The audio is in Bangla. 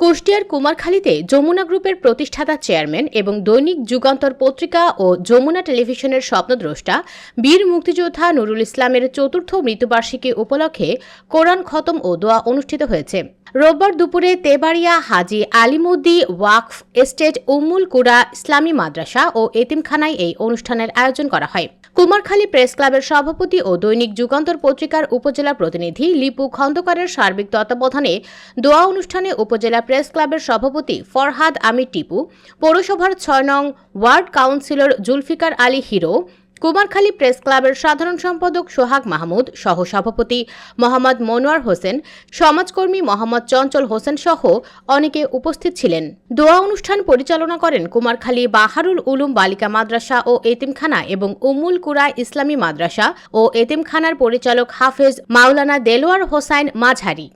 কুষ্টিয়ার কুমারখালীতে যমুনা গ্রুপের প্রতিষ্ঠাতা চেয়ারম্যান এবং দৈনিক যুগান্তর পত্রিকা ও যমুনা টেলিভিশনের স্বপ্নদ্রষ্টা, বীর মুক্তিযোদ্ধা নুরুল ইসলামের চতুর্থ মৃত্যুবার্ষিকী উপলক্ষে কোরআন খতম ও দোয়া অনুষ্ঠিত হয়েছে। রোববার দুপুরে তেবাড়িয়া হাজি আলিমুদ্দি ওয়াকফ এস্টেট উম্মুল কুরা ইসলামী মাদ্রাসা ও এতিমখানায় এই অনুষ্ঠানের আয়োজন করা হয়। কুমারখালী প্রেস ক্লাবের সভাপতি ও দৈনিক যুগান্তর পত্রিকার উপজেলা প্রতিনিধি লিপু খন্দকারের সার্বিক তত্ত্বাবধানে দোয়া অনুষ্ঠানে উপজেলা প্রেস ক্লাবের সভাপতি ফরহাদ আমির টিপু, পৌরসভার ছয় নং ward councillor Zulfikar Ali hero Kumarkhali press ক্লাবের সাধারণ সম্পাদক সোহাগ মাহমুদ সহ সভাপতি মোহাম্মদ মনোয়ার হোসেন, সমাজকর্মী মোহাম্মদ চঞ্চল হোসেন সহ অনেকে উপস্থিত ছিলেন। দোয়া অনুষ্ঠান পরিচালনা করেন কুমারখালী বাহারুল উলুম বালিকা মাদ্রাসা ও এতিমখানা এবং উমুল কুরা ইসলামী মাদ্রাসা ও এতিমখানার পরিচালক হাফেজ মাওলানা দেলোয়ার হোসাইন মাঝারি।